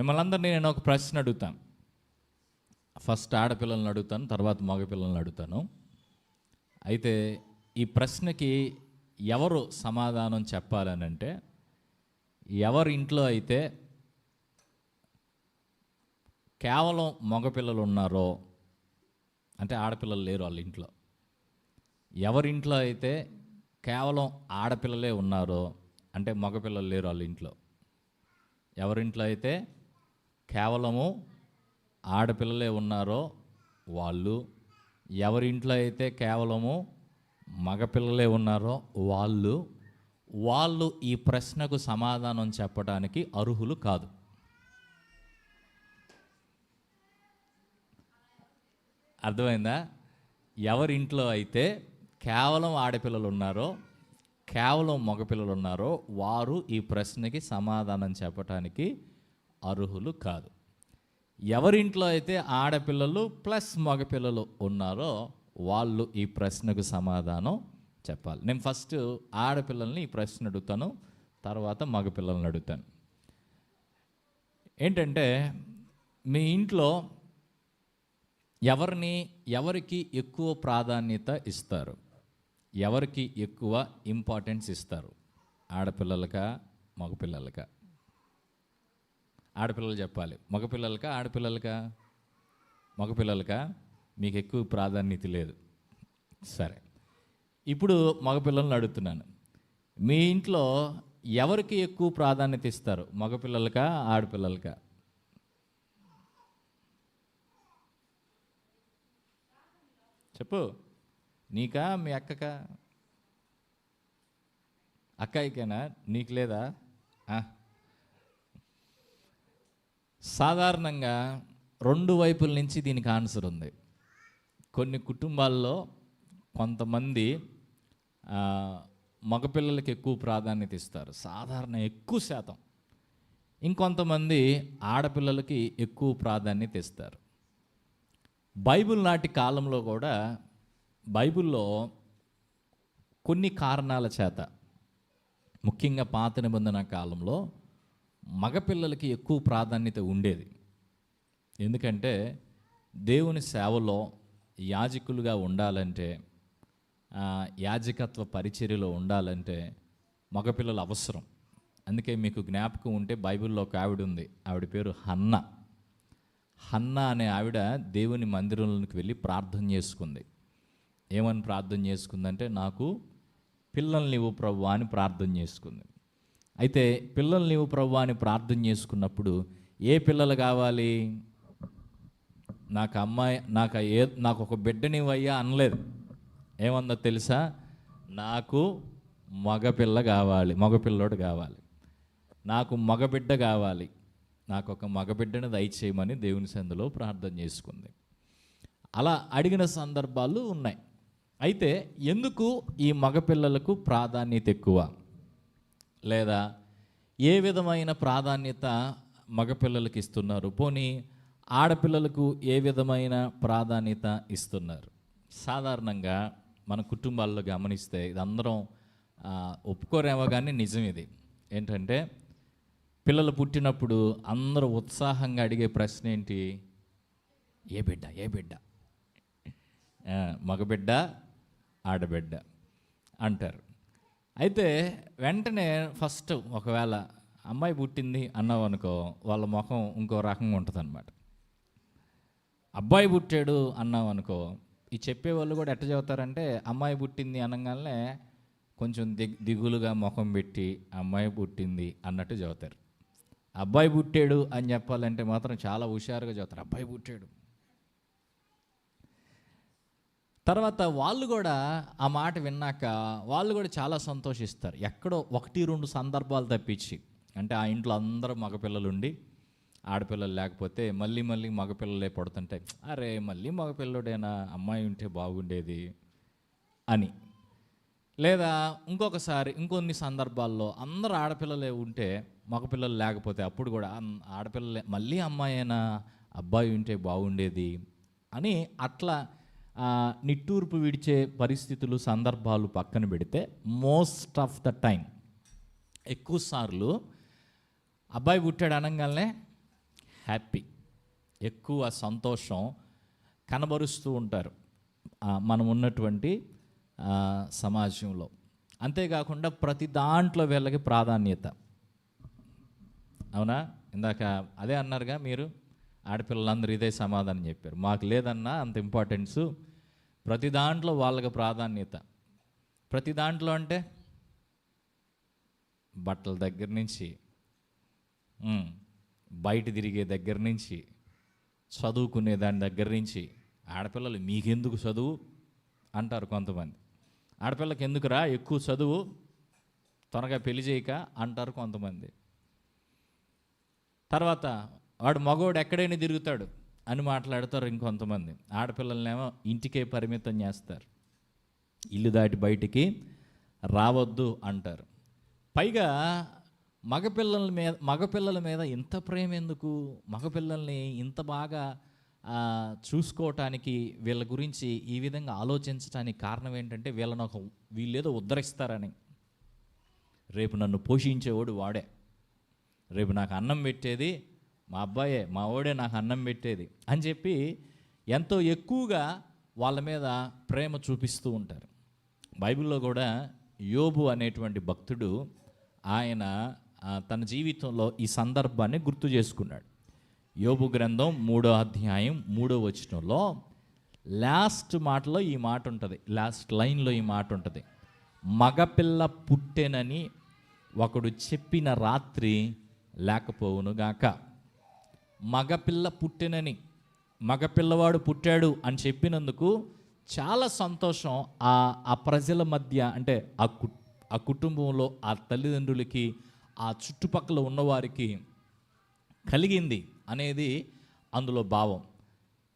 మిమ్మల్ని అందరినీ నేను ఒక ప్రశ్న అడుగుతాను. ఫస్ట్ ఆడపిల్లల్ని అడుగుతాను తర్వాత మగపిల్లలను అడుగుతాను. అయితే ఈ ప్రశ్నకి ఎవరు సమాధానం చెప్పాలని అంటే ఎవరి ఇంట్లో అయితే కేవలం మగపిల్లలు ఉన్నారో అంటే ఆడపిల్లలు లేరు వాళ్ళ ఇంట్లో ఎవరింట్లో అయితే కేవలం ఆడపిల్లలే ఉన్నారో అంటే మగపిల్లలు లేరు వాళ్ళ ఇంట్లో ఎవరింట్లో అయితే కేవలము ఆడపిల్లలే ఉన్నారో వాళ్ళు ఎవరింట్లో అయితే కేవలము మగపిల్లలే ఉన్నారో వాళ్ళు వాళ్ళు ఈ ప్రశ్నకు సమాధానం చెప్పడానికి అర్హులు కాదు. అర్థమైందా? ఎవరింట్లో అయితే కేవలం ఆడపిల్లలు ఉన్నారో కేవలం మగపిల్లలు ఉన్నారో వారు ఈ ప్రశ్నకి సమాధానం చెప్పటానికి అర్హులు కాదు. ఎవరింట్లో అయితే ఆడపిల్లలు ప్లస్ మగపిల్లలు ఉన్నారో వాళ్ళు ఈ ప్రశ్నకు సమాధానం చెప్పాలి. నేను ఫస్ట్ ఆడపిల్లల్ని ఈ ప్రశ్న అడుగుతాను తర్వాత మగపిల్లల్ని అడుగుతాను. ఏంటంటే మీ ఇంట్లో ఎవరిని ఎవరికి ఎక్కువ ప్రాధాన్యత ఇస్తారు? ఎవరికి ఎక్కువ ఇంపార్టెన్స్ ఇస్తారు? ఆడపిల్లలకా మగపిల్లలకా? ఆడపిల్లలు చెప్పాలి. మగపిల్లలకా ఆడపిల్లలకా? మగపిల్లలకా? మీకు ఎక్కువ ప్రాధాన్యత లేదు. సరే. ఇప్పుడు మగపిల్లలను అడుగుతున్నాను. మీ ఇంట్లో ఎవరికి ఎక్కువ ప్రాధాన్యత ఇస్తారు? మగపిల్లలకా ఆడపిల్లలకా? చెప్పు. నీకా మీ అక్కకా? అక్కాయికేనా? నీకు లేదా? సాధారణంగా రెండు వైపుల నుంచి దీనికి ఆన్సర్ ఉంది. కొన్ని కుటుంబాల్లో కొంతమంది మగపిల్లలకి ఎక్కువ ప్రాధాన్యత ఇస్తారు. సాధారణ ఎక్కువ శాతం. ఇంకొంతమంది ఆడపిల్లలకి ఎక్కువ ప్రాధాన్యత ఇస్తారు. బైబిల్ నాటి కాలంలో కూడా బైబిల్లో కొన్ని కారణాల చేత ముఖ్యంగా పాత నిబంధన కాలంలో మగపిల్లలకి ఎక్కువ ప్రాధాన్యత ఉండేది. ఎందుకంటే దేవుని సేవలో యాజకులుగా ఉండాలంటే యాజకత్వ పరిచర్యలో ఉండాలంటే మగపిల్లలు అవసరం. అందుకే మీకు జ్ఞాపకం ఉంటే బైబిల్లో ఒక ఆవిడ ఉంది. ఆవిడ పేరు హన్న. హన్న అనే ఆవిడ దేవుని మందిరంలోకి వెళ్ళి ప్రార్థన చేసుకుంది. ఏమని ప్రార్థన చేసుకుందంటే నాకు పిల్లల్ని ఇవ్వు ప్రభు అని ప్రార్థన చేసుకుంది. అయితే పిల్లల్ని నీవు ప్రభు అని ప్రార్థన చేసుకున్నప్పుడు ఏ పిల్లలు కావాలి? నాకు అమ్మాయి నాకు ఏ నాకు ఒక బిడ్డనివయ్యా అనలేదు. ఏమందో తెలుసా? నాకు మగపిల్ల కావాలి మగపిల్లోడు కావాలి. నాకు మగబిడ్డ కావాలి. నాకు ఒక మగబిడ్డను దయచేయమని దేవుని సందులో ప్రార్థన చేసుకుంది. అలా అడిగిన సందర్భాలు ఉన్నాయి. అయితే ఎందుకు ఈ మగపిల్లలకు ప్రాధాన్యత ఎక్కువ? లేదా ఏ విధమైన ప్రాధాన్యత మగపిల్లలకి ఇస్తున్నారు? పోనీ ఆడపిల్లలకు ఏ విధమైన ప్రాధాన్యత ఇస్తున్నారు? సాధారణంగా మన కుటుంబాల్లో గమనిస్తే ఇది అందరం ఒప్పుకోరేమో కానీ నిజం ఇది. ఏంటంటే పిల్లలు పుట్టినప్పుడు అందరూ ఉత్సాహంగా అడిగే ప్రశ్న ఏంటి? ఏ బిడ్డ ఏ బిడ్డ? మగబిడ్డ ఆడబిడ్డ అంటారు. అయితే వెంటనే ఫస్ట్ ఒకవేళ అమ్మాయి పుట్టింది అన్నావు అనుకో వాళ్ళ ముఖం ఇంకో రకంగా ఉంటుంది అనమాట అబ్బాయి పుట్టాడు అన్నావు అనుకో ఈ చెప్పేవాళ్ళు కూడా ఎట్ట చదువుతారంటే అమ్మాయి పుట్టింది అనగానే కొంచెం దిగ్ దిగులుగా ముఖం పెట్టి అమ్మాయి పుట్టింది అన్నట్టు చెబుతారు. అబ్బాయి పుట్టాడు అని చెప్పాలంటే మాత్రం చాలా హుషారుగా చెబుతారు. అబ్బాయి పుట్టాడు. తర్వాత వాళ్ళు కూడా ఆ మాట విన్నాక వాళ్ళు కూడా చాలా సంతోషిస్తారు. ఎక్కడో ఒకటి రెండు సందర్భాలు తప్పించి. అంటే ఆ ఇంట్లో అందరూ మగపిల్లలుండి ఆడపిల్లలు లేకపోతే మళ్ళీ మళ్ళీ మగపిల్లలే పడుతుంటాయి అరే మళ్ళీ మగపిల్లడైనా? అమ్మాయి ఉంటే బాగుండేది అని. లేదా ఇంకొకసారి ఇంకొన్ని సందర్భాల్లో అందరు ఆడపిల్లలే ఉంటే మగపిల్లలు లేకపోతే అప్పుడు కూడా ఆడపిల్లలే మళ్ళీ అమ్మాయి అయినా అబ్బాయి ఉంటే బాగుండేది అని అట్లా నిట్టూర్పు విడిచే పరిస్థితులు సందర్భాలు పక్కన పెడితే మోస్ట్ ఆఫ్ ద టైం ఎక్కువసార్లు అబ్బాయి పుట్టాడు అనగానే హ్యాపీ ఎక్కువ సంతోషం కనబరుస్తూ ఉంటారు. మనం ఉన్నటువంటి సమాజంలో. అంతేకాకుండా ప్రతి దాంట్లో వీళ్ళకి ప్రాధాన్యత. అవునా? ఇందాక అదే అన్నారుగా మీరు ఆడపిల్లలందరూ ఇదే సమాధానం చెప్పారు. మాకు లేదన్నా అంత ఇంపార్టెన్సు ప్రతి దాంట్లో వాళ్ళకి ప్రాధాన్యత. ప్రతి దాంట్లో అంటే బట్టల దగ్గర నుంచి బయట తిరిగే దగ్గర నుంచి చదువుకునే దాని దగ్గర నుంచి ఆడపిల్లలు మీకెందుకు చదువు? అంటారు కొంతమంది. ఆడపిల్లకి ఎందుకురా? ఎక్కువ చదువు త్వరగా పెళ్ళి చేయక? అంటారు కొంతమంది. తర్వాత వాడు మగవాడు ఎక్కడైనా తిరుగుతాడు. అని మాట్లాడతారు ఇంకొంతమంది. ఆడపిల్లలనేమో ఇంటికే పరిమితం చేస్తారు. ఇల్లు దాటి బయటికి రావద్దు అంటారు. పైగా మగపిల్లల మీద మగపిల్లల మీద ఇంత ప్రేమ ఎందుకు? మగపిల్లల్ని ఇంత బాగా చూసుకోవటానికి వీళ్ళ గురించి ఈ విధంగా ఆలోచించడానికి కారణం ఏంటంటే వీళ్ళని ఒక వీళ్ళేదో ఉద్ధరిస్తారని. రేపు నన్ను పోషించేవాడు వాడే. రేపు నాకు అన్నం పెట్టేది మా అబ్బాయే మా ఓడే నాకు అన్నం పెట్టేది అని చెప్పి ఎంతో ఎక్కువగా వాళ్ళ మీద ప్రేమ చూపిస్తూ ఉంటారు. బైబిల్లో కూడా యోబు అనేటువంటి భక్తుడు ఆయన తన జీవితంలో ఈ సందర్భాన్ని గుర్తు చేసుకున్నాడు. యోబు గ్రంథం మూడో అధ్యాయం మూడో వచనంలో లాస్ట్ మాటలో ఈ మాట ఉంటుంది. లాస్ట్ లైన్లో ఈ మాట ఉంటుంది. మగపిల్ల పుట్టెనని ఒకడు చెప్పిన రాత్రి లేకపోవునుగాక మగపిల్ల పుట్టినని మగపిల్లవాడు పుట్టాడు అని చెప్పినందుకు చాలా సంతోషం ఆ ఆ ప్రజల మధ్య అంటే ఆ కు ఆ కుటుంబంలో ఆ తల్లిదండ్రులకి ఆ చుట్టుపక్కల ఉన్నవారికి కలిగింది అనేది అందులో భావం.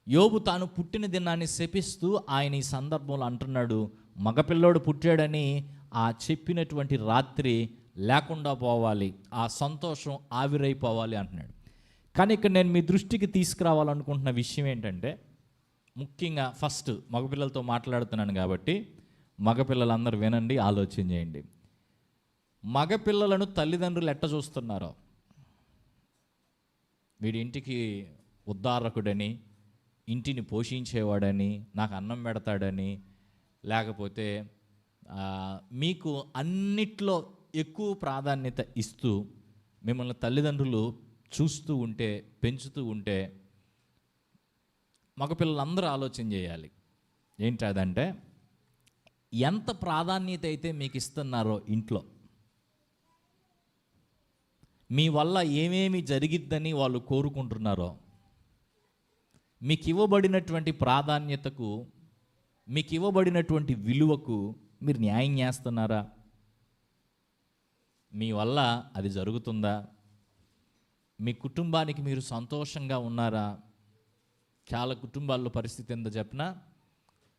యోబు తాను పుట్టిన దినాన్ని శపిస్తూ ఆయన ఈ సందర్భంలో అంటున్నాడు మగపిల్లోడు పుట్టాడని ఆ చెప్పినటువంటి రాత్రి లేకుండా పోవాలి ఆ సంతోషం ఆవిరైపోవాలి అంటున్నాడు. కానీ ఇక్కడ నేను మీ దృష్టికి తీసుకురావాలనుకుంటున్న విషయం ఏంటంటే ముఖ్యంగా ఫస్ట్ మగపిల్లలతో మాట్లాడుతున్నాను కాబట్టి మగపిల్లలందరూ వినండి ఆలోచన చేయండి. మగపిల్లలను తల్లిదండ్రులు ఎట్ట చూస్తున్నారో? వీడి ఇంటికి ఉద్ధారకుడని ఇంటిని పోషించేవాడని నాకు అన్నం పెడతాడని లేకపోతే మీకు అన్నిట్లో ఎక్కువ ప్రాధాన్యత ఇస్తూ మిమ్మల్ని తల్లిదండ్రులు చూస్తూ ఉంటే పెంచుతూ ఉంటే మగపిల్లలందరూ ఆలోచన చేయాలి. ఏంటి అదంటే ఎంత ప్రాధాన్యత అయితే మీకు ఇస్తున్నారో ఇంట్లో. మీ వల్ల ఏమేమి జరిగిద్దని వాళ్ళు కోరుకుంటున్నారో మీకు ఇవ్వబడినటువంటి ప్రాధాన్యతకు మీకు ఇవ్వబడినటువంటి విలువకు మీరు న్యాయం చేస్తున్నారా? మీ వల్ల అది జరుగుతుందా? మీ కుటుంబానికి మీరు సంతోషంగా ఉన్నారా? చాలా కుటుంబాల్లో పరిస్థితి ఎంత చెప్పినా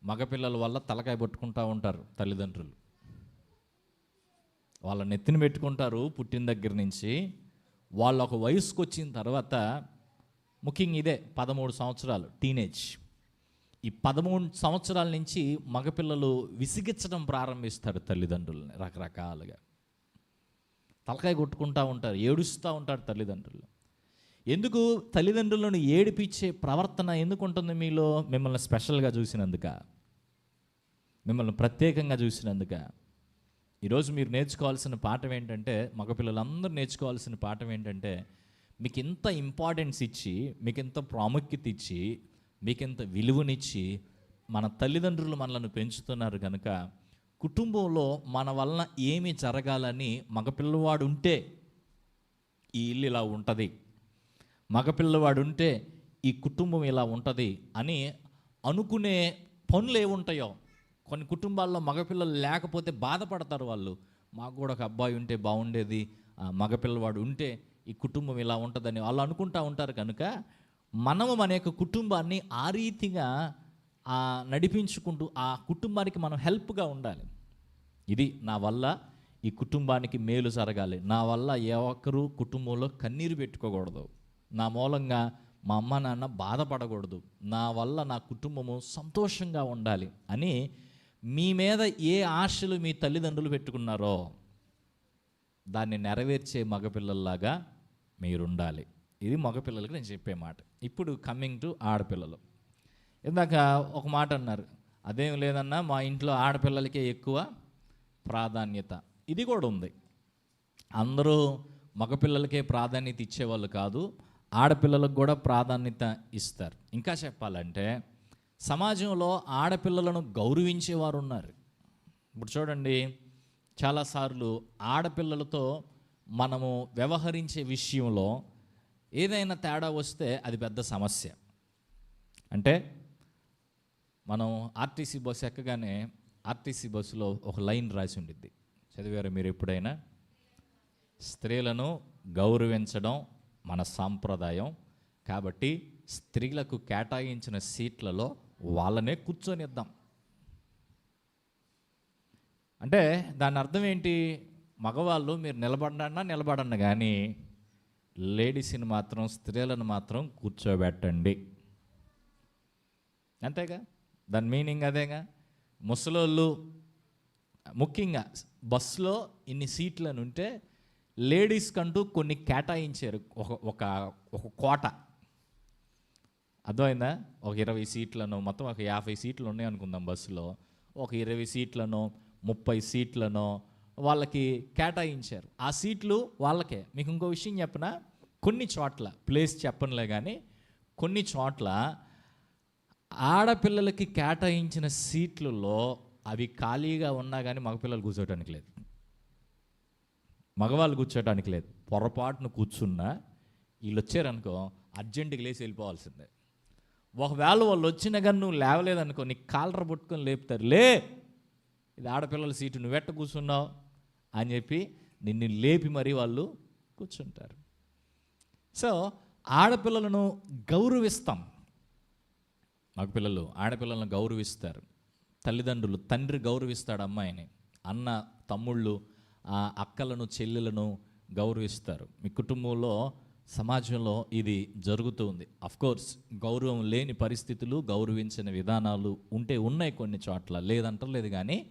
మగపిల్లల వల్ల తలకాయ పట్టుకుంటూ ఉంటారు తల్లిదండ్రులు. వాళ్ళ నెత్తిని పెట్టుకుంటారు పుట్టిన దగ్గర నుంచి. వాళ్ళు ఒక వయసుకు వచ్చిన తర్వాత ముఖ్యంగా ఇదే పదమూడు సంవత్సరాలు టీనేజ్ ఈ పదమూడు సంవత్సరాల నుంచి మగపిల్లలు విసిగించడం ప్రారంభిస్తారు తల్లిదండ్రులని రకరకాలుగా. తలకాయ కొట్టుకుంటూ ఉంటారు ఏడుస్తూ ఉంటారు తల్లిదండ్రులు. ఎందుకు తల్లిదండ్రులను ఏడిపించే ప్రవర్తన ఎందుకు ఉంటుంది మీలో? మిమ్మల్ని స్పెషల్గా చూసినందుక. మిమ్మల్ని ప్రత్యేకంగా చూసినందుక. ఈరోజు మీరు నేర్చుకోవాల్సిన పాఠం ఏంటంటే మగపిల్లలందరూ నేర్చుకోవాల్సిన పాఠం ఏంటంటే మీకు ఇంత ఇంపార్టెన్స్ ఇచ్చి మీకు ఇంత ప్రాముఖ్యత ఇచ్చి మీకు ఇంత విలువనిచ్చి మన తల్లిదండ్రులు మనల్ని పెంచుతున్నారు కనుక కుటుంబంలో మన వలన ఏమి జరగాలని మగపిల్లవాడు ఉంటే ఈ ఇల్లు ఇలా ఉంటుంది. మగపిల్లవాడు ఉంటే ఈ కుటుంబం ఇలా ఉంటుంది అని అనుకునే పనులు ఏముంటాయో కొన్ని కుటుంబాల్లో మగపిల్లలు లేకపోతే బాధపడతారు వాళ్ళు. మాకు కూడా ఒక అబ్బాయి ఉంటే బాగుండేది ఆ మగపిల్లవాడు ఉంటే ఈ కుటుంబం ఇలా ఉంటుందని వాళ్ళు అనుకుంటా ఉంటారు కనుక మనము మన యొక్క కుటుంబాన్ని ఆ రీతిగా నడిపించుకుంటూ ఆ కుటుంబానికి మనం హెల్ప్గా ఉండాలి. ఇది నా వల్ల ఈ కుటుంబానికి మేలు జరగాలి. నా వల్ల ఏ ఒక్కరూ కుటుంబంలో కన్నీరు పెట్టుకోకూడదు. నా మూలంగా మా అమ్మ నాన్న బాధపడకూడదు. నా వల్ల నా కుటుంబము సంతోషంగా ఉండాలి అని మీ మీద ఏ ఆశలు మీ తల్లిదండ్రులు పెట్టుకున్నారో దాన్ని నెరవేర్చే మగపిల్లల్లాగా మీరుండాలి. ఇది మగపిల్లలకి నేను చెప్పే మాట. ఇప్పుడు కమ్మింగ్ టు ఆడపిల్లలు. ఇందాక ఒక మాట అన్నారు అదేం లేదన్నా మా ఇంట్లో ఆడపిల్లలకే ఎక్కువ ప్రాధాన్యత. ఇది కూడా ఉంది. అందరూ మగపిల్లలకే ప్రాధాన్యత ఇచ్చేవాళ్ళు కాదు ఆడపిల్లలకు కూడా ప్రాధాన్యత ఇస్తారు. ఇంకా చెప్పాలంటే సమాజంలో ఆడపిల్లలను గౌరవించేవారు ఉన్నారు. ఇప్పుడు చూడండి చాలాసార్లు ఆడపిల్లలతో మనము వ్యవహరించే విషయంలో ఏదైనా తేడా వస్తే అది పెద్ద సమస్య. అంటే మనం ఆర్టీసీ బస్సు ఎక్కగానే ఆర్టీసీ బస్సులో ఒక లైన్ రాసి ఉండిద్ది. చదివారు మీరు ఎప్పుడైనా? స్త్రీలను గౌరవించడం మన సాంప్రదాయం. కాబట్టి స్త్రీలకు కేటాయించిన సీట్లలో వాళ్ళనే కూర్చొనిద్దాం. అంటే దాని అర్థం ఏంటి? మగవాళ్ళు మీరు నిలబడన్నా నిలబడన్న కానీ లేడీస్ని మాత్రం స్త్రీలను మాత్రం కూర్చోబెట్టండి. అంతేగా? దాని మీనింగ్ అదేగా? ముసలోళ్ళు ముఖ్యంగా బస్సులో ఇన్ని సీట్లను ఉంటే లేడీస్ కంటూ కొన్ని కేటాయించారు. ఒక ఒక ఒక కోట. అర్థమైందా? ఒక ఇరవై సీట్లను మొత్తం ఒక యాభై సీట్లు ఉన్నాయి అనుకుందాం బస్సులో. ఒక ఇరవై సీట్లను ముప్పై సీట్లను వాళ్ళకి కేటాయించారు. ఆ సీట్లు వాళ్ళకే. మీకు ఇంకో విషయం చెప్పిన? కొన్ని చోట్ల ప్లేస్ చెప్పనులే కానీ కొన్ని చోట్ల ఆడపిల్లలకి కేటాయించిన సీట్లలో అవి ఖాళీగా ఉన్నా కానీ మగపిల్లలు కూర్చోవడానికి లేదు. మగవాళ్ళు కూర్చోడానికి లేదు. పొరపాటును కూర్చున్నా వీళ్ళు వచ్చారనుకో అర్జెంటుగా లేచి వెళ్ళిపోవాల్సిందే. ఒకవేళ వాళ్ళు వచ్చినా కానీ నువ్వు లేవలేదనుకో నీ కాలర పుట్టుకొని లేపుతారు. లే ఇది ఆడపిల్లల సీటు నువ్వెట్ట కూర్చున్నావు? అని చెప్పి నిన్ను లేపి మరీ వాళ్ళు కూర్చుంటారు. సో ఆడపిల్లలను గౌరవిస్తాం. మగపిల్లలు ఆడపిల్లలను గౌరవిస్తారు. తల్లిదండ్రులు తండ్రి గౌరవిస్తాడు అమ్మాయిని అన్న తమ్ముళ్ళు ఆ అక్కలను చెల్లెలను గౌరవిస్తారు. మీ కుటుంబంలో సమాజంలో ఇది జరుగుతూ ఉంది. కోర్స్ గౌరవం లేని పరిస్థితులు గౌరవించిన విధానాలు ఉంటే ఉన్నాయి కొన్ని చోట్ల. లేదంటలేదు కానీ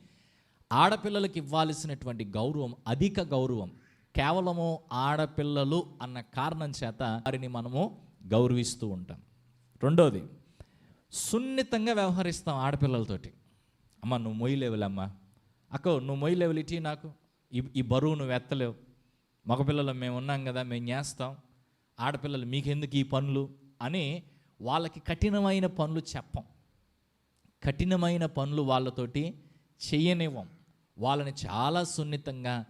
ఆడపిల్లలకి ఇవ్వాల్సినటువంటి గౌరవం అధిక గౌరవం కేవలము ఆడపిల్లలు అన్న కారణం చేత వారిని మనము గౌరవిస్తూ ఉంటాం. రెండోది సున్నితంగా వ్యవహరిస్తాం ఆడపిల్లలతోటి. అమ్మ నువ్వు మొయ్యలేవులమ్మా అక్క నువ్వు మొయ్యలేవులు ఇటీ నాకు. ఈ ఈ బరువు నువ్వు ఎత్తలేవు మగపిల్లలు మేము ఉన్నాం కదా మేము చేస్తాం. ఆడపిల్లలు మీకెందుకు ఈ పనులు? అని వాళ్ళకి కఠినమైన పనులు చెప్పం. కఠినమైన పనులు వాళ్ళతోటి చెయ్యనివ్వం వాళ్ళని చాలా సున్నితంగా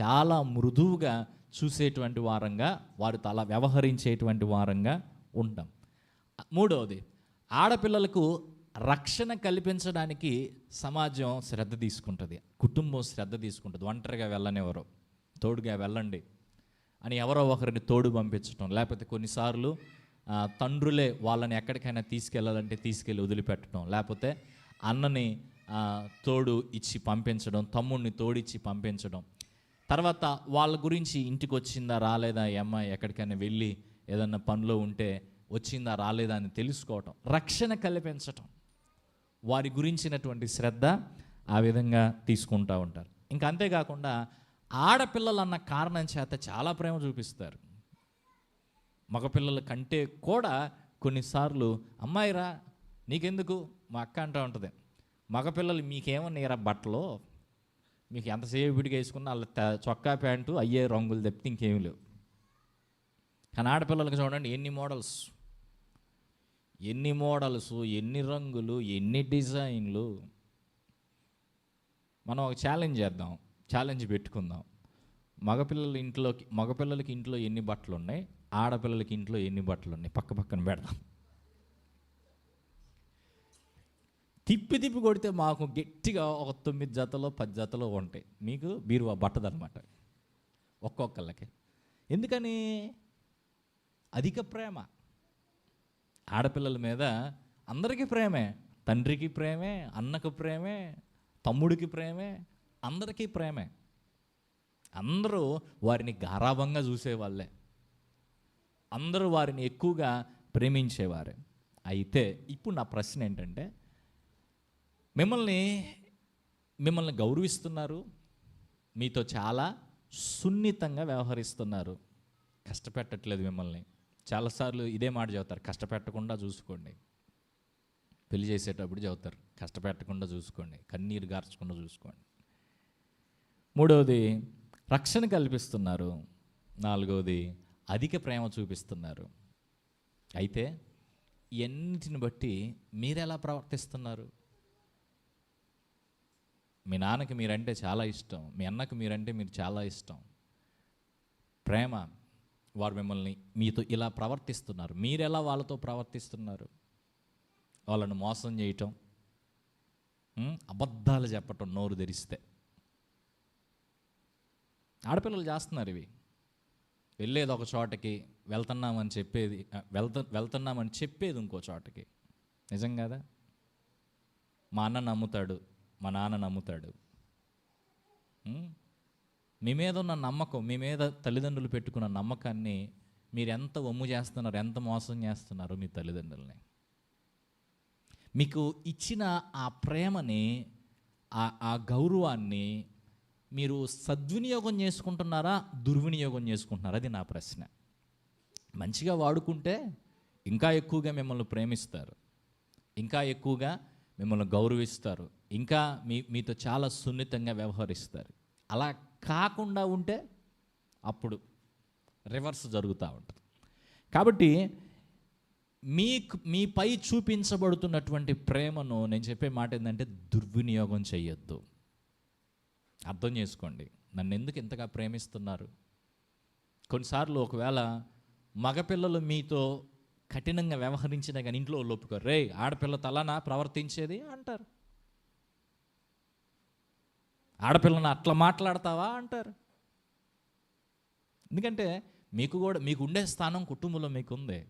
చాలా మృదువుగా చూసేటువంటి వారంగా వారితో అలా వ్యవహరించేటువంటి వారంగా ఉంటాం మూడవది ఆడపిల్లలకు రక్షణ కల్పించడానికి సమాజం శ్రద్ధ తీసుకుంటుంది కుటుంబం శ్రద్ధ తీసుకుంటుంది. ఒంటరిగా వెళ్ళనివ్వరు తోడుగా వెళ్ళండి అని ఎవరో ఒకరిని తోడు పంపించడం లేకపోతే కొన్నిసార్లు తండ్రులే వాళ్ళని ఎక్కడికైనా తీసుకెళ్ళాలంటే తీసుకెళ్ళి వదిలిపెట్టడం లేకపోతే అన్నని తోడు ఇచ్చి పంపించడం తమ్ముడిని తోడిచ్చి పంపించడం. తర్వాత వాళ్ళ గురించి ఇంటికి వచ్చిందా రాలేదా ఈ అమ్మాయి ఎక్కడికైనా వెళ్ళి ఏదన్నా పనిలో ఉంటే వచ్చిందా రాలేదా అని తెలుసుకోవటం. రక్షణ కల్పించటం. వారి గురించినటువంటి శ్రద్ధ ఆ విధంగా తీసుకుంటూ ఉంటారు. ఇంకా అంతేకాకుండా ఆడపిల్లలు అన్న కారణం చేత చాలా ప్రేమ చూపిస్తారు. మగపిల్లల కంటే కూడా కొన్నిసార్లు అమ్మాయిరా నీకెందుకు? మా అక్క అంటూ ఉంటుంది. మగపిల్లలు మీకేమన్నాయిరా బట్టలు? మీకు ఎంతసేపు విడిగా వేసుకున్నా వాళ్ళ త- చొక్కా ప్యాంటు అయ్యే రంగులు తప్పితే ఇంకేమీ లేవు. కానీ ఆడపిల్లలకి చూడండి ఎన్ని మోడల్స్. ఎన్ని మోడల్స్ ఎన్ని రంగులు ఎన్ని డిజైన్లు. మనం ఒక ఛాలెంజ్ చేద్దాం ఛాలెంజ్ పెట్టుకుందాం. మగపిల్లల ఇంట్లోకి మగపిల్లలకి ఇంట్లో ఎన్ని బట్టలు ఉన్నాయి ఆడపిల్లలకి ఇంట్లో ఎన్ని బట్టలు ఉన్నాయి పక్క పక్కన పెడదాం. తిప్పి తిప్పి కొడితే మాకు గట్టిగా ఒక తొమ్మిది జతలో పది జతలో ఉంటాయి. మీకు బీరువా బట్టదనమాట ఒక్కొక్కళ్ళకి. ఎందుకని? అధిక ప్రేమ. ఆడపిల్లల మీద అందరికీ ప్రేమే తండ్రికి ప్రేమే అన్నకు ప్రేమే తమ్ముడికి ప్రేమే అందరికీ ప్రేమే. అందరూ వారిని గారాభంగా చూసేవాళ్ళే. అందరూ వారిని ఎక్కువగా ప్రేమించేవారే. అయితే ఇప్పుడు నా ప్రశ్న ఏంటంటే మిమ్మల్ని మిమ్మల్ని గౌరవిస్తున్నారు మీతో చాలా సున్నితంగా వ్యవహరిస్తున్నారు. కష్టపెట్టట్లేదు మిమ్మల్ని. చాలాసార్లు ఇదే మాట చెబుతారు కష్టపెట్టకుండా చూసుకోండి. పెళ్ళి చేసేటప్పుడు చెబుతారు కష్టపెట్టకుండా చూసుకోండి కన్నీరు గార్చకుండా చూసుకోండి. మూడవది రక్షణ కల్పిస్తున్నారు. నాలుగవది అధిక ప్రేమ చూపిస్తున్నారు. అయితే ఎన్నిటిని బట్టి మీరు ఎలా ప్రవర్తిస్తున్నారు? మీ నాన్నకి మీరంటే చాలా ఇష్టం మీ అన్నకి మీరంటే మీరు చాలా ఇష్టం. ప్రేమ వారు మిమ్మల్ని మీతో ఇలా ప్రవర్తిస్తున్నారు. మీరెలా వాళ్ళతో ప్రవర్తిస్తున్నారు? వాళ్ళను మోసం చేయటం అబద్ధాలు చెప్పటం నోరు తెరిస్తే. ఆడపిల్లలు చేస్తున్నారు ఇవి. వెళ్ళేది ఒక చోటకి వెళ్తున్నామని చెప్పేది వెళ్త వెళ్తున్నామని చెప్పేది ఇంకో చోటకి. నిజం కదా? మా అన్న నమ్ముతాడు మా నాన్న నమ్ముతాడు. మీ మీద ఉన్న నమ్మకం మీ మీద తల్లిదండ్రులు పెట్టుకున్న నమ్మకాన్ని మీరు ఎంత ఒమ్ము చేస్తున్నారు ఎంత మోసం చేస్తున్నారు మీ తల్లిదండ్రులని? మీకు ఇచ్చిన ఆ ప్రేమని ఆ ఆ గౌరవాన్ని మీరు సద్వినియోగం చేసుకుంటున్నారా దుర్వినియోగం చేసుకుంటున్నారా? అది నా ప్రశ్న. మంచిగా వాడుకుంటే ఇంకా ఎక్కువగా మిమ్మల్ని ప్రేమిస్తారు. ఇంకా ఎక్కువగా మిమ్మల్ని గౌరవిస్తారు. ఇంకా మీ మీతో చాలా సున్నితంగా వ్యవహరిస్తారు. అలా కాకుండా ఉంటే అప్పుడు రివర్స్ జరుగుతూ ఉంటుంది. కాబట్టి మీకు మీపై చూపించబడుతున్నటువంటి ప్రేమను నేను చెప్పే మాట ఏంటంటే దుర్వినియోగం చేయొద్దు అర్థం చేసుకోండి. నన్ను ఎందుకు ఇంతగా ప్రేమిస్తున్నారు? కొన్నిసార్లు ఒకవేళ మగపిల్లలు మీతో కఠినంగా వ్యవహరించినా కానీ ఇంట్లో ఒప్పుకోరు. రే ఆడపిల్ల తలనా? ప్రవర్తించేది? అంటారు. ఆడపిల్లని అట్లా మాట్లాడతావా అంటారు. ఎందుకంటే మీకు కూడా మీకు ఉండే స్థానం కుటుంబంలో మీకుంది.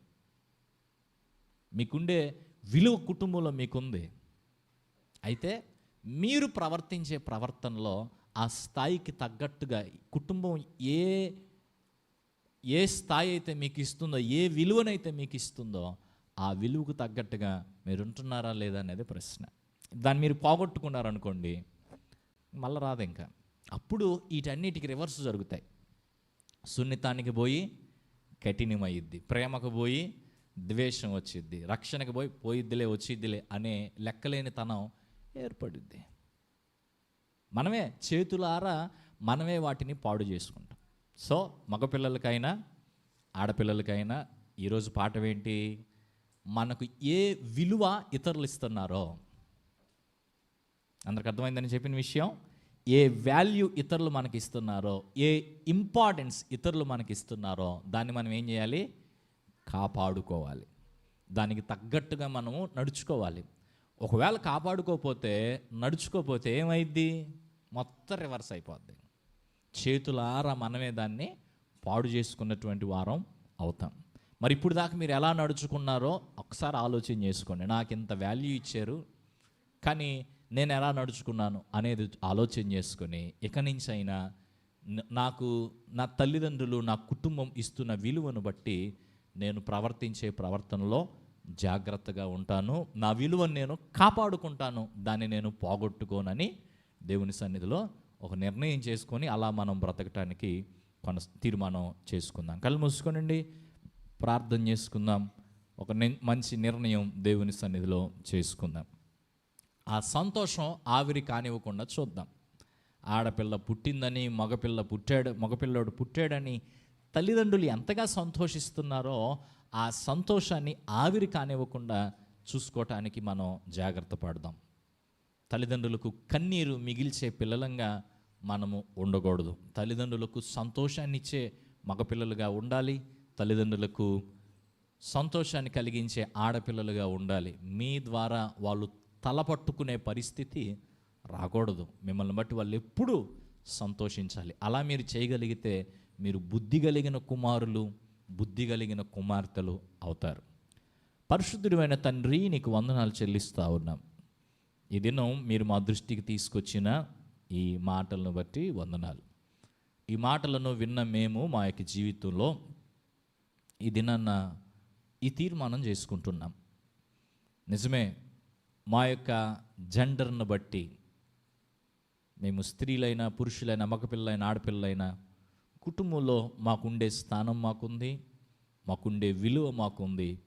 మీకుండే విలువ కుటుంబంలో మీకుంది. అయితే మీరు ప్రవర్తించే ప్రవర్తనలో ఆ స్థాయికి తగ్గట్టుగా కుటుంబం ఏ ఏ స్థాయి అయితే మీకు ఇస్తుందో ఏ విలువనైతే మీకు ఇస్తుందో ఆ విలువకు తగ్గట్టుగా మీరు ఉంటున్నారా లేదా అనేది ప్రశ్న. దాన్ని మీరు పోగొట్టుకున్నారనుకోండి మళ్ళీ రాదు ఇంకా. అప్పుడు వీటన్నిటికి రివర్స్ జరుగుతాయి. సున్నితానికి పోయి కఠినమయ్యిద్ది ప్రేమకు పోయి ద్వేషం వచ్చిద్ది రక్షణకు పోయి పోయిద్దిలే వచ్చిద్దిలే అనే లెక్కలేని తనం ఏర్పడుద్ది. మనమే చేతులారా మనమే వాటిని పాడు చేసుకుంటాం. సో మగపిల్లలకైనా ఆడపిల్లలకైనా ఈరోజు పాఠం ఏంటి? మనకు ఏ విలువ ఇతరులు ఇస్తున్నారో అందరికి అర్థమైందని చెప్పిన విషయం ఏ వాల్యూ ఇతరులు మనకి ఇస్తున్నారో ఏ ఇంపార్టెన్స్ ఇతరులు మనకి ఇస్తున్నారో దాన్ని మనం ఏం చేయాలి? కాపాడుకోవాలి. దానికి తగ్గట్టుగా మనము నడుచుకోవాలి. ఒకవేళ కాపాడుకోకపోతే నడుచుకోపోతే ఏమైద్ది? మొత్తం రివర్స్ అయిపోద్ది. చేతులారా మనమే దాన్ని పాడు చేసుకున్నటువంటి వారం అవుతాం. మరి ఇప్పుడు దాకా మీరు ఎలా నడుచుకున్నారో ఒకసారి ఆలోచన చేసుకోండి. నాకు ఇంత వాల్యూ ఇచ్చారు కానీ నేను ఎలా నడుచుకున్నాను అనేది ఆలోచన చేసుకొని ఇక నుంచి అయినా నాకు నా తల్లిదండ్రులు నా కుటుంబం ఇస్తున్న విలువను బట్టి నేను ప్రవర్తించే ప్రవర్తనలో జాగ్రత్తగా ఉంటాను. నా విలువను నేను కాపాడుకుంటాను. దాన్ని నేను పోగొట్టుకోనని దేవుని సన్నిధిలో ఒక నిర్ణయం చేసుకొని అలా మనం బ్రతకటానికి కొన తీర్మానం చేసుకుందాం. కళ్ళు మూసుకోనండి. ప్రార్థన చేసుకుందాం. ఒక మంచి నిర్ణయం దేవుని సన్నిధిలో చేసుకుందాం. ఆ సంతోషం ఆవిరి కానివ్వకుండా చూద్దాం. ఆడపిల్ల పుట్టిందని మగపిల్ల పుట్టాడు మగపిల్లోడు పుట్టాడని తల్లిదండ్రులు ఎంతగా సంతోషిస్తున్నారో ఆ సంతోషాన్ని ఆవిరి కానివ్వకుండా చూసుకోవటానికి మనం జాగ్రత్త పడదాం. తల్లిదండ్రులకు కన్నీరు మిగిల్చే పిల్లలంగా మనము ఉండకూడదు. తల్లిదండ్రులకు సంతోషాన్ని ఇచ్చే మగపిల్లలుగా ఉండాలి. తల్లిదండ్రులకు సంతోషాన్ని కలిగించే ఆడపిల్లలుగా ఉండాలి. మీ ద్వారా వాళ్ళు తలపట్టుకునే పరిస్థితి రాకూడదు. మిమ్మల్ని బట్టి వాళ్ళు ఎప్పుడూ సంతోషించాలి. అలా మీరు చేయగలిగితే మీరు బుద్ధి కలిగిన కుమారులు బుద్ధి కలిగిన కుమార్తెలు అవుతారు. పరిశుద్ధుడైన తండ్రి నీకు వందనాలు చెల్లిస్తూ ఉన్నాం. ఈ దినం మీరు మా దృష్టికి తీసుకొచ్చిన ఈ మాటలను బట్టి వందనాలు. ఈ మాటలను విన్న మేము మా యొక్క జీవితంలో ఈ దినాన్న ఈ తీర్మానం చేసుకుంటున్నాం. నిజమే మా యొక్క జెండర్ను బట్టి మేము స్త్రీలైనా పురుషులైనా మగపిల్లలైనా ఆడపిల్లలైనా కుటుంబంలో మాకుండే స్థానం మాకుంది మాకుండే విలువ మాకుంది.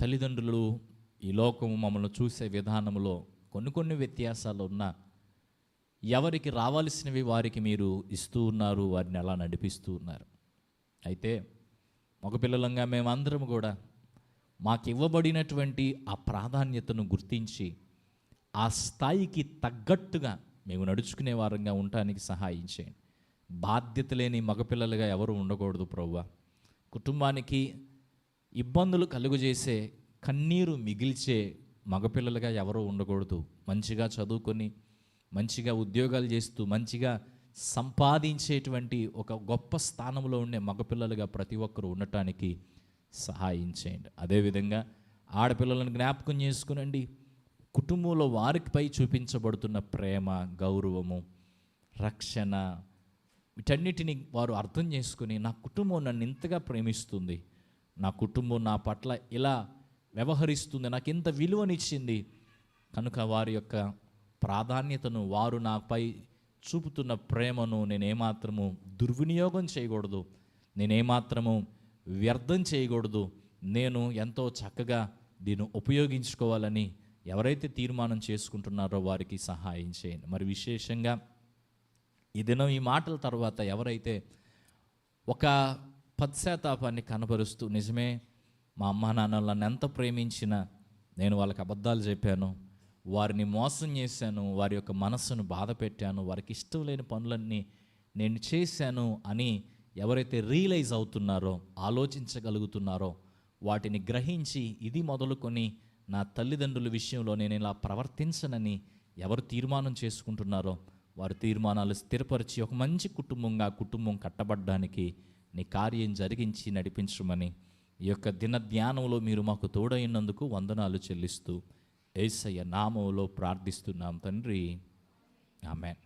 తల్లిదండ్రులు ఈ లోకము మమ్మల్ని చూసే విధానంలో కొన్ని కొన్ని వ్యత్యాసాలు ఉన్నా ఎవరికి రావాల్సినవి వారికి మీరు ఇస్తూ ఉన్నారు వారిని అలా నడిపిస్తూ ఉన్నారు. అయితే మగపిల్లలంగా మేమందరం కూడా మాకు ఇవ్వబడినటువంటి ఆ ప్రాధాన్యతను గుర్తించి ఆ స్థాయికి తగ్గట్టుగా మేము నడుచుకునే వారంగా ఉండటానికి సహాయం చేయండి. బాధ్యత లేని మగపిల్లలుగా ఎవరు ఉండకూడదు ప్రవ్వా. కుటుంబానికి ఇబ్బందులు కలుగజేసే కన్నీరు మిగిల్చే మగపిల్లలుగా ఎవరు ఉండకూడదు. మంచిగా చదువుకొని మంచిగా ఉద్యోగాలు చేస్తూ మంచిగా సంపాదించేటువంటి ఒక గొప్ప స్థానంలో ఉండే మగపిల్లలుగా ప్రతి ఒక్కరు ఉండటానికి సహాయం చేయండి. అదేవిధంగా ఆడపిల్లలను జ్ఞాపకం చేసుకునండి. కుటుంబంలో వారిపై చూపించబడుతున్న ప్రేమ గౌరవము రక్షణ వీటన్నిటిని వారు అర్థం చేసుకుని నా కుటుంబం నన్ను ఇంతగా ప్రేమిస్తుంది. నా కుటుంబం నా పట్ల ఇలా వ్యవహరిస్తుంది. నాకు ఇంత విలువనిచ్చింది. కనుక వారి యొక్క ప్రాధాన్యతను వారు నాపై చూపుతున్న ప్రేమను నేనేమాత్రము దుర్వినియోగం చేయకూడదు. నేనేమాత్రము వ్యర్థం చేయకూడదు. నేను ఎంతో చక్కగా దీన్ని ఉపయోగించుకోవాలని ఎవరైతే తీర్మానం చేసుకుంటున్నారో వారికి సహాయం చేయండి. మరి విశేషంగా ఈ దినం ఈ మాటల తర్వాత ఎవరైతే ఒక పశ్చాత్తాపాన్ని కనబరుస్తూ నిజమే మా అమ్మా నాన్న నన్ను ఎంత ప్రేమించినా నేను వాళ్ళకి అబద్ధాలు చెప్పాను వారిని మోసం చేశాను వారి యొక్క మనస్సును బాధ పెట్టాను వారికి ఇష్టం లేని పనులన్నీ నేను చేశాను అని ఎవరైతే రియలైజ్ అవుతున్నారో ఆలోచించగలుగుతున్నారో వాటిని గ్రహించి ఇది మొదలుకొని నా తల్లిదండ్రుల విషయంలో నేను ఇలా ప్రవర్తించనని ఎవరు తీర్మానం చేసుకుంటున్నారో వారి తీర్మానాలు స్థిరపరిచి ఒక మంచి కుటుంబంగా కుటుంబం కట్టబడ్డానికి నీ కార్యం జరిగించి నడిపించమని ఈ యొక్క దిన ధ్యానంలో మీరు మాకు తోడైనందుకు వందనాలు చెల్లిస్తూ ఏసయ్య నామంలో ప్రార్థిస్తున్నాం తండ్రి. ఆమెన్.